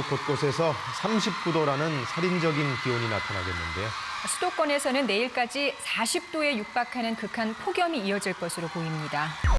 곳곳에서 39도라는 살인적인 기온이 나타나겠는데요. 수도권에서는 내일까지 40도에 육박하는 극한 폭염이 이어질 것으로 보입니다.